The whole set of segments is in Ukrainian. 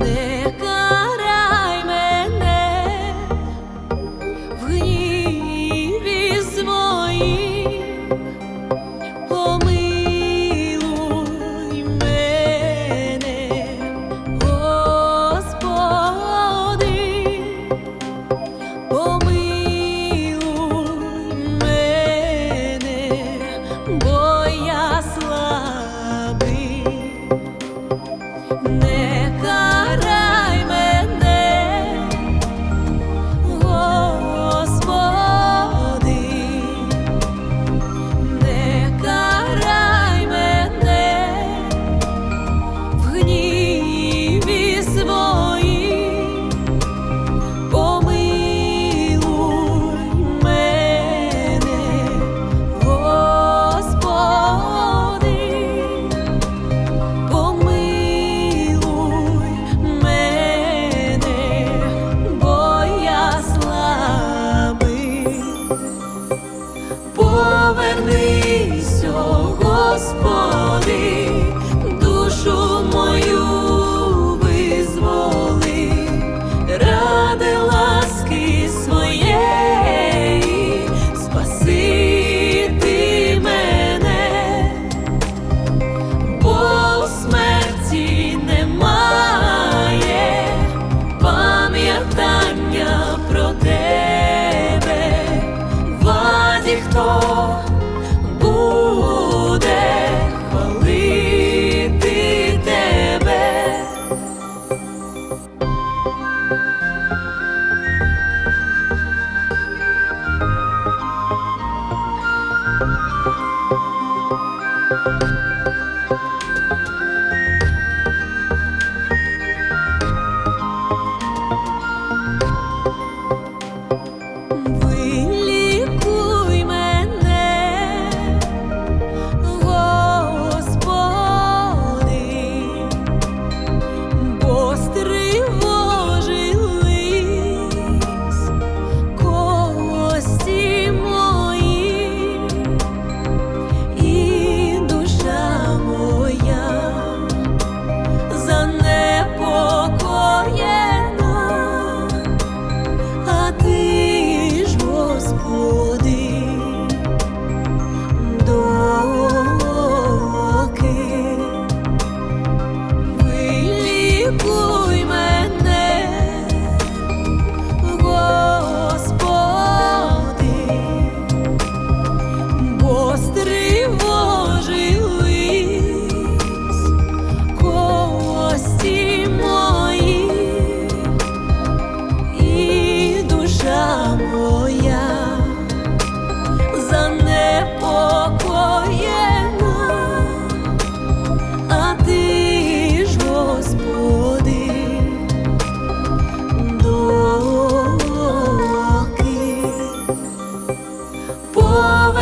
Не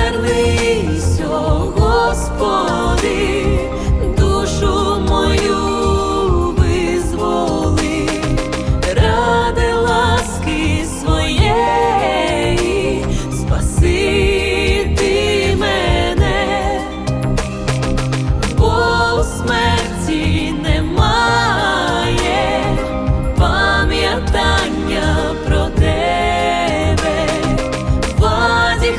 Вернись, Господи, душу мою визволи, ради ласки своєї, спаси мене, бо у смерті немає пам'ятання про тебе, ваді.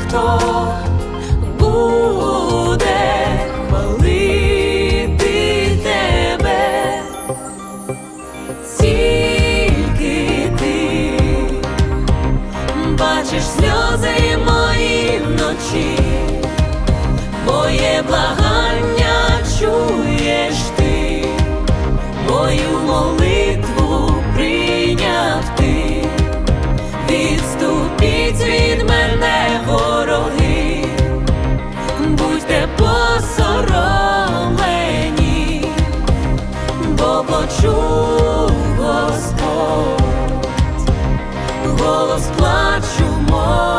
сльози мої вночі, моє благання чуєш ти, мою молитву прийняв ти, відступіть від мене, вороги, будьте посоромлені, бо почув Господь. Голос плачу 我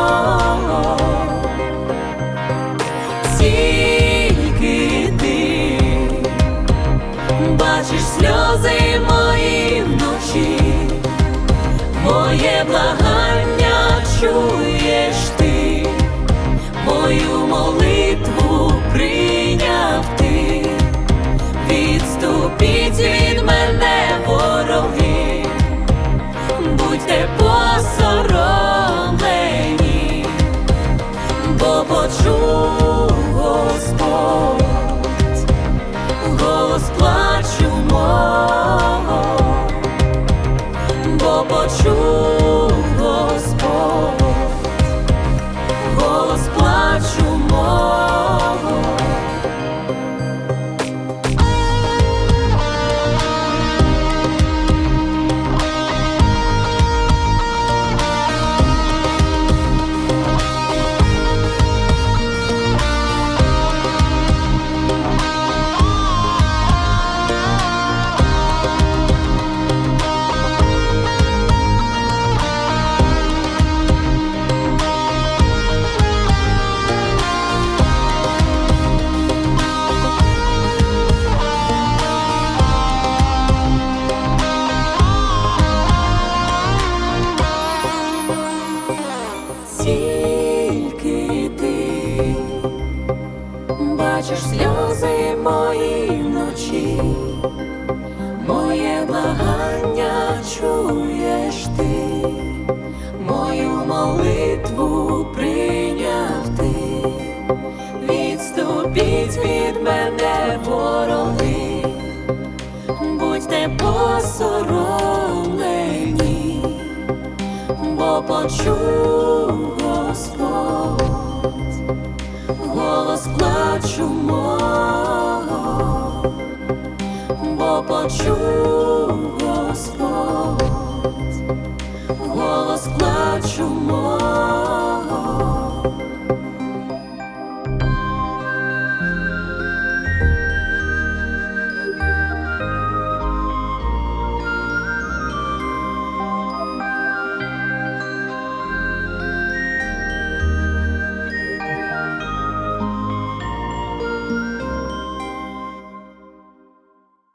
бо мою молитву прийняв ти, відступіть від мене вороги, будьте посоромлені бо почув Господь. Голос плачу мого, бо почув голос плачу мого.